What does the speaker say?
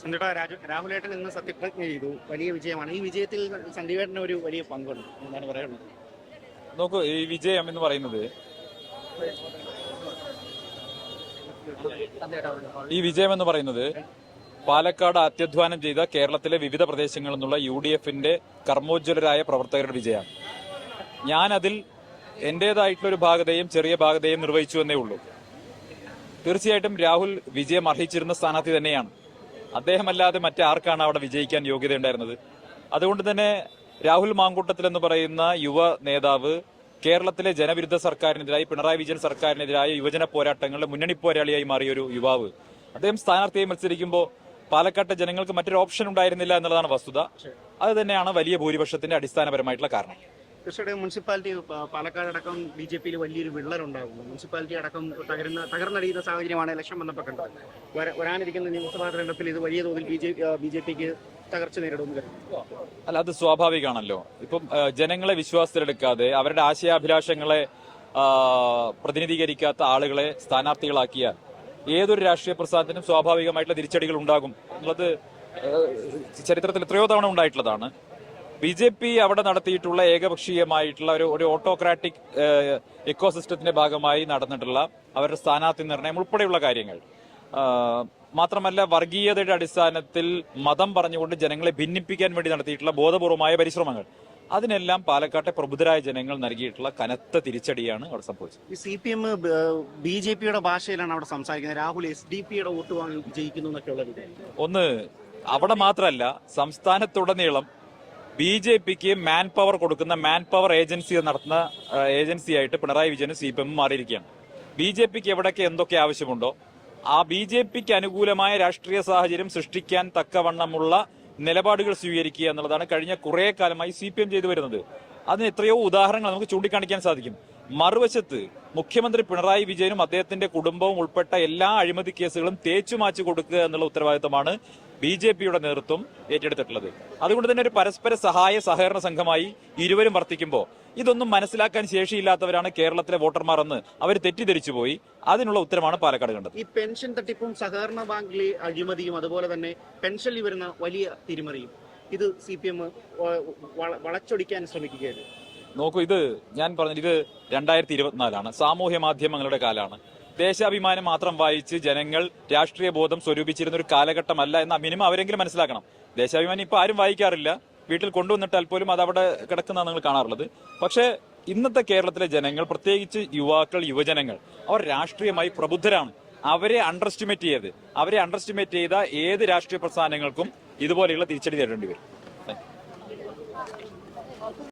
സഞ്ജുട്ടാ രാജു രാഹുലേട്ടൻ ഇന്ന് സത്യപ്രതിജ്ഞ ചെയ്തു. വലിയ വിജയമാണ്. ഈ വിജയത്തിൽ ചണ്ഡീഗഡിന് ഒരു വലിയ പങ്കുണ്ട് എന്താണ് പറയുന്നത്. നോക്കൂ ഈ വിജയം എന്ന് പറയുന്നത് ഈ വിജയം എന്ന് പറയുന്നത് പാലക്കാട് അത്യധ്വാനം ചെയ്ത കേരളത്തിലെ വിവിധ പ്രദേശങ്ങളിൽ നിന്നുള്ള യു ഡി എഫിന്റെ കർമ്മോജ്വലരായ പ്രവർത്തകരുടെ വിജയമാണ്. ഞാനതിൽ അതിൽ എന്റേതായിട്ടുള്ള ഒരു ഭാഗതയും ചെറിയ ഭാഗതയും നിർവഹിച്ചു എന്നേ ഉള്ളൂ. തീർച്ചയായിട്ടും രാഹുൽ വിജയം അർഹിച്ചിരുന്ന സ്ഥാനാർത്ഥി തന്നെയാണ്. അദ്ദേഹമല്ലാതെ മറ്റാർക്കാണ് അവിടെ വിജയിക്കാൻ യോഗ്യത ഉണ്ടായിരുന്നത് അതുകൊണ്ട് തന്നെ രാഹുൽ മാങ്കൂട്ടത്തിൽ എന്ന് പറയുന്ന യുവ നേതാവ് കേരളത്തിലെ ജനവിരുദ്ധ സർക്കാരിനെതിരായി പിണറായി വിജയൻ സർക്കാരിനെതിരായ യുവജന പോരാട്ടങ്ങളുടെ മുന്നണി പോരാളിയായി മാറിയ ഒരു യുവാവ്. അദ്ദേഹം സ്ഥാനാർത്ഥിയായി മത്സരിക്കുമ്പോൾ പാലക്കാട്ടെ ജനങ്ങൾക്ക് മറ്റൊരു ഓപ്ഷൻ ഉണ്ടായിരുന്നില്ല എന്നുള്ളതാണ് വസ്തുത. അത് തന്നെയാണ് വലിയ ഭൂരിപക്ഷത്തിന്റെ അടിസ്ഥാനപരമായിട്ടുള്ള കാരണം. തീർച്ചയായിട്ടും മുനിസിപ്പാലിറ്റി പാലക്കാട് അടക്കം ബി ജെ പിയിൽ വലിയൊരു വിള്ളലുണ്ടാകുന്നു. മുനിസിപ്പാലിറ്റി അടക്കം തകരുന്ന തകർന്നടിയുന്ന സാഹചര്യമാണ് ഇലക്ഷൻ വന്നപ്പോൾ കണ്ടത്. വര- വരാനിരിക്കുന്ന നിയമസഭാ തെരഞ്ഞെടുപ്പിൽ ഇത് വലിയ തോതിൽ ബി ജെ ബി ജെ പിക്ക് തകർച്ച നേരിടുമെന്ന് അല്ല അത് സ്വാഭാവികമാണല്ലോ. ഇപ്പം ജനങ്ങളെ വിശ്വാസത്തിലെടുക്കാതെ അവരുടെ ആശയാഭിലാഷങ്ങളെ പ്രതിനിധീകരിക്കാത്ത ആളുകളെ സ്ഥാനാർത്ഥികളാക്കിയ ഏതൊരു രാഷ്ട്രീയ പ്രസ്ഥാനത്തിനും സ്വാഭാവികമായിട്ടുള്ള തിരിച്ചടികൾ ഉണ്ടാകും. എന്നുള്ളത് ചരിത്രത്തിൽ എത്രയോ തവണ ഉണ്ടായിട്ടുള്ളതാണ്. ബി ജെ പി അവിടെ നടത്തിയിട്ടുള്ള ഏകപക്ഷീയമായിട്ടുള്ള ഒരു ഒരു ഓട്ടോക്രാറ്റിക് ഇക്കോസിസ്റ്റത്തിന്റെ ഭാഗമായി നടന്നിട്ടുള്ള അവരുടെ സ്ഥാനാർത്ഥി നിർണയം ഉൾപ്പെടെയുള്ള കാര്യങ്ങൾ. മാത്രമല്ല വർഗീയതയുടെ അടിസ്ഥാനത്തിൽ മതം പറഞ്ഞുകൊണ്ട് ജനങ്ങളെ ഭിന്നിപ്പിക്കാൻ വേണ്ടി നടത്തിയിട്ടുള്ള ബോധപൂർവമായ പരിശ്രമങ്ങൾ. അതിനെല്ലാം പാലക്കാട്ടെ പ്രബുദ്ധരായ ജനങ്ങൾ നൽകിയിട്ടുള്ള കനത്ത തിരിച്ചടിയാണ് അവിടെ സംഭവിച്ചത്. ഈ C P M B J പിയുടെ ഭാഷയിലാണ് അവിടെ സംസാരിക്കുന്നത്. രാഹുൽ എസ് ഡി പിയുടെ വോട്ട് വാങ്ങി ജയിക്കുന്നു എന്നൊക്കെയുള്ള ഒന്ന് അവിടെ മാത്രമല്ല സംസ്ഥാനത്തുടനീളം ബി ജെ പിക്ക് മാൻ പവർ കൊടുക്കുന്ന മാൻ പവർ ഏജൻസി നടത്തുന്ന ഏജൻസിയായിട്ട് പിണറായി വിജയനും സി പി എമ്മും മാറിയിരിക്കുകയാണ്. ബി ജെ പിക്ക് എവിടെയൊക്കെ എന്തൊക്കെ ആവശ്യമുണ്ടോ ആ ബി ജെ പിക്ക് അനുകൂലമായ രാഷ്ട്രീയ സാഹചര്യം സൃഷ്ടിക്കാൻ തക്കവണ്ണമുള്ള നിലപാടുകൾ സ്വീകരിക്കുക എന്നുള്ളതാണ് കഴിഞ്ഞ കുറേ കാലമായി സി പി എം ചെയ്തു വരുന്നത്. അതിന് എത്രയോ ഉദാഹരണങ്ങൾ നമുക്ക് ചൂണ്ടിക്കാണിക്കാൻ സാധിക്കും. മറുവശത്ത് മുഖ്യമന്ത്രി പിണറായി വിജയനും അദ്ദേഹത്തിന്റെ കുടുംബവും ഉൾപ്പെട്ട എല്ലാ അഴിമതി കേസുകളും തേച്ചു മാച്ചു കൊടുക്കുക എന്നുള്ള ഉത്തരവാദിത്തമാണ് ബി ജെ പിയുടെ നേതൃത്വം ഏറ്റെടുത്തിട്ടുള്ളത്. അതുകൊണ്ട് തന്നെ ഒരു പരസ്പര സഹായ സഹകരണ സംഘമായി ഇരുവരും വർത്തിക്കുമ്പോൾ ഇതൊന്നും മനസ്സിലാക്കാൻ ശേഷിയില്ലാത്തവരാണ് കേരളത്തിലെ വോട്ടർമാർ എന്ന് അവർ തെറ്റിദ്ധരിച്ചു പോയി. അതിനുള്ള ഉത്തരമാണ് പാലക്കാട് കണ്ടത്. ഈ പെൻഷൻ തട്ടിപ്പും സഹകരണ ബാങ്കിലെ അഴിമതിയും അതുപോലെ തന്നെ പെൻഷനിൽ വരുന്ന വലിയ തിരിമറിയും. ഇത് സി പി എം വളച്ചൊടിക്കാൻ ശ്രമിക്കുകയാണ്. നോക്കൂ ഇത് ഞാൻ പറഞ്ഞത് ഇത് രണ്ടായിരത്തി ഇരുപത്തിനാലാണ് സാമൂഹ്യ മാധ്യമങ്ങളുടെ കാലാണ്. ദേശാഭിമാനം മാത്രം വായിച്ച് ജനങ്ങൾ രാഷ്ട്രീയ ബോധം സ്വരൂപിച്ചിരുന്ന ഒരു കാലഘട്ടമല്ല എന്ന മിനിമം അവരെങ്കിലും മനസ്സിലാക്കണം. ദേശാഭിമാനം ഇപ്പൊ ആരും വായിക്കാറില്ല. വീട്ടിൽ കൊണ്ടുവന്നിട്ടാൽ പോലും അത് അവിടെ കിടക്കുന്ന നിങ്ങൾ കാണാറുള്ളത്. പക്ഷേ ഇന്നത്തെ കേരളത്തിലെ ജനങ്ങൾ പ്രത്യേകിച്ച് യുവാക്കൾ യുവജനങ്ങൾ അവർ രാഷ്ട്രീയമായി പ്രബുദ്ധരാണ്. അവരെ അണ്ടർസ്റ്റിമേറ്റ് ചെയ്ത് അവരെ അണ്ടർസ്റ്റിമേറ്റ് ചെയ്ത ഏത് രാഷ്ട്രീയ പ്രസ്ഥാനങ്ങൾക്കും ഇതുപോലെയുള്ള തിരിച്ചടി നേരിടേണ്ടി വരും.